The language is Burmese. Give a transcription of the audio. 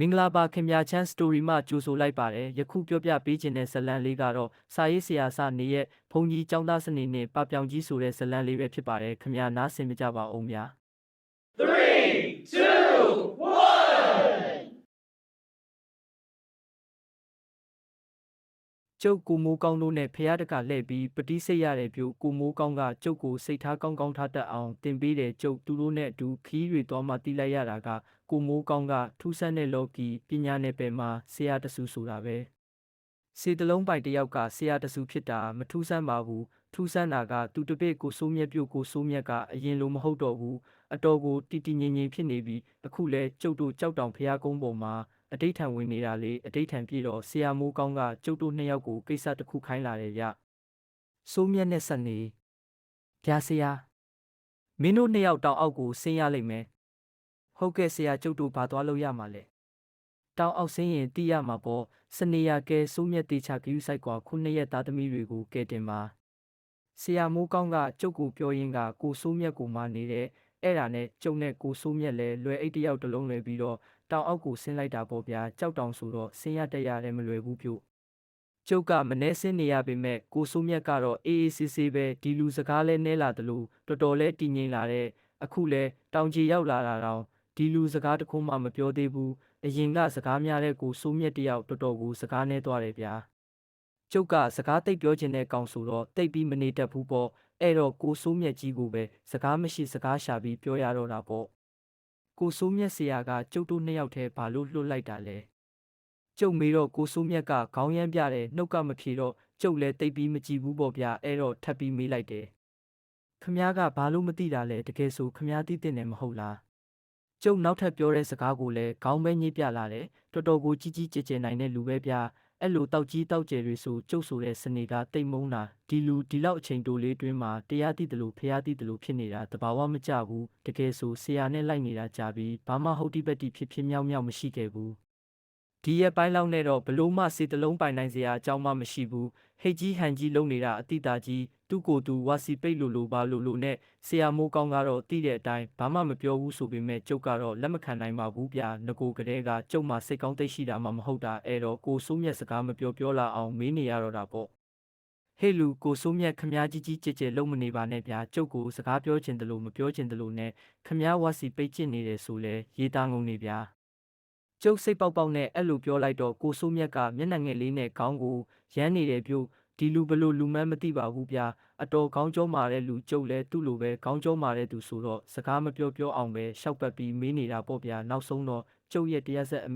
မင်္ဂလာပါခင်ဗျာချမ်းစတိုရီမှကြိုဆိုလိုက်ပါတယ်ယခုပြောပြပေးခြင်းတဲ့ဇတ်လံလေးကတော့စာရေးဆရာစနေရဲ့ဘုံကြီးចောင်းသားစနေနဲ့ပပြောင်ကြီးဆိုတဲ့ဇတ်လံလေးပဲဖြစ်ပါတယ်ခင်ဗျာနားဆင်ကြပါအောင်ဗျာ Three, two, one. ကျုပ်ကိုမိုးကောင်းတို့နဲ့ဖះတကလှည့်ပြီးပတိစိတ်ရတဲ့ပြုကိုမိုးကောင်းကကျုပ်ကိုစိတ်ထားကောင်းကောင်းထားတတ်အောင်တင်ပေးတယ်ကျုပ်သူတို့နဲ့အတူခီးတွေသွားမှတီးလိုက်ရတာကကိုမိုးကောင်းကထူးဆန်းတဲ့လော်ကီပညာနယ်ပယ်မှာဆရာတဆူဆိုတာပဲစေတလုံးပိုင်တစ်ယောက်ကဆရာတဆူဖြစ်တာမထူးဆန်းပါဘူးထူးဆန်းတာကသူတပည့်ကိုစိုးမြတ်ပြုတ်ကိုစိုးမြတ်ကအရင်လိုမဟုတ်တော့ဘူးအတော်ကိုတီတီငင်ငင်ဖြစ်နေပြီးအခုလဲကျုပ်တို့ကြောက်တောင်ဖះကုန်းပေါ်မှာ အတိတ်ထံဝင်နေတာလေအတိတ်ထံပြည့်တော့ဆရာမိုးကောင်းကကျုပ်တို့နှစ်ယောက်ကိုကိစ္စတစ်ခုခိုင်းလာတယ်ဗျစိုးမြတ်နဲ့ဆက်နေဗျာဆရာမင်းတို့နှစ်ယောက်တောင်အောက်ကိုဆင်းရလိမ့်မယ်ဟုတ်ကဲ့ဆရာကျုပ်တို့ဘာသွားလို့ရမှာလဲတောင်အောက်ဆင်းရင်တီးရမှာပေါ့စနေရကဲစိုးမြတ်တေချာဂယူဆိုင်ကွာခုနှစ်ရက်သားသမီးတွေကိုကဲတင်ပါဆရာမိုးကောင်းကကျုပ်ကိုပြောရင်းကကိုစိုးမြတ်ကိုမနေတဲ့ အဲ့ဒါနဲ့ကျုံနဲ့ကိုစိုးမြတ်လည်းလွယ်အိတ်တစ်ယောက်တစ်လုံးလွယ်ပြီးတော့တောင်အောက်ကိုဆင်းလိုက်တာပေါ့ဗျာကြောက်တောင်ဆိုတော့ဆင်းရတက်ရတယ်မလွယ်ဘူးပြုတ်ကျုပ်ကမနှဲဆင်းနေရပေမဲ့ကိုစိုးမြတ်ကတော့အေးအေးဆေးဆေးပဲဒီလူစကားလဲနဲလာတယ်လို့တော်တော်လဲတည်ငြိမ်လာတဲ့အခုလဲတောင်ကြီးရောက်လာတာတော့ဒီလူစကားတစ်ခုမှမပြောသေးဘူးအရင်ကစကားများတဲ့ကိုစိုးမြတ်တယောက်တော်တော်ကိုစကားနဲသွားတယ်ဗျာကျုပ်ကစကားတိတ်ပြောချင်တဲ့ကောင်ဆိုတော့တိတ်ပြီးမနေတတ်ဘူးပေါ့ အဲ့တော့ကိုစိုးမြတ်ကြီးကိုပဲစကားမရှိစကားရှာပြီးပြောရတော့တာပေါ့ကိုစိုးမြတ်ဆရာကကျုပ်တို့နှစ်ယောက်တည်းဘာလို့လွတ်လိုက်တာလဲကျုပ်မေးတော့ကိုစိုးမြတ်ကခေါင်းရမ်းပြတယ်နှုတ်ကမဖြေတော့ကျုပ်လည်းတိတ်ပြီးမကြည့်ဘူးပေါ့ဗျာအဲ့တော့ထပ်ပြီးမေးလိုက်တယ်ခမားကဘာလို့မသိတာလဲတကယ်ဆိုခမားသိတဲ့နယ်မဟုတ်လားကျုပ်နောက်ထပ်ပြောတဲ့စကားကိုလည်းခေါင်းပဲညှိပြလာတယ်တော်တော်ကိုကြီးကြီးကျယ်ကျယ်နိုင်တဲ့လူပဲဗျာ အဲ့လိုတောက်ကြီးတောက်ကျယ်တွေဆိုကျုပ်ဆိုတဲ့စနေကတိတ်မုန်းတာဒီလူဒီလောက်အချိန်တိုလေးတွင်းမှာတရားသိတယ်လို့ဖျားသိတယ်လို့ဖြစ်နေတာတဘာဝမကြဘူးတကယ်ဆိုဆရာနဲ့လိုက်နေတာကြာပြီးဘာမှဟုတ်တိပက်တိဖြစ်ဖြစ်မြောက်မြောက်မရှိခဲ့ဘူး ဒီရက်ပိုင်းလောက်နဲ့တော့ဘလို့မှစေတလုံးပိုင်နိုင်စရာအကြောင်းမှမရှိဘူးဟိတ်ကြီးဟန်ကြီးလုံနေတာအတိတာကြီးသူ့ကိုယ်သူဝါစီပိတ်လိုလိုပါလိုလိုနဲ့ဆရာမိုးကောင်းကတော့တိတဲ့အတိုင်းဘာမှမပြောဘူးဆိုပေမဲ့ကျုပ်ကတော့လက်မခံနိုင်ပါဘူးဗျာငကိုကလေးကကျုပ်မှစိတ်ကောင်းသိရှိတာမှမဟုတ်တာအဲ့တော့ကိုစိုးမြတ်စကားမပြောပြောလာအောင်မေးနေရတော့တာပေါ့ဟေ့လူကိုစိုးမြတ်ခမားကြီးကြီးကြဲကြဲလုံးမနေပါနဲ့ဗျာကျုပ်ကိုစကားပြောချင်တယ်လို့မပြောချင်တယ်လို့နဲ့ခမားဝါစီပိတ်ကျင်နေတယ်ဆိုလဲရေးသားငုံနေဗျာ ကျုပ်စိတ်ပေါက်ပေါက်နဲ့အဲ့လိုပြောလိုက်တော့ကိုစိုးမြတ်ကမျက်နှာငယ်လေးနဲ့ခေါင်းကိုရမ်းနေတယ်ပြုတ်ဒီလူဘလို့လူမန်းမသိပါဘူးဗျာအတော်ခေါင်းကြောမာတဲ့လူကျုပ်လဲသူ့လိုပဲခေါင်းကြောမာတဲ့သူဆိုတော့စကားမပြောပြောအောင်ပဲရှောက်ပတ်ပြီးမေးနေတာပေါ့ဗျာနောက်ဆုံးတော့ကျုပ်ရဲ့တရားဆက်အ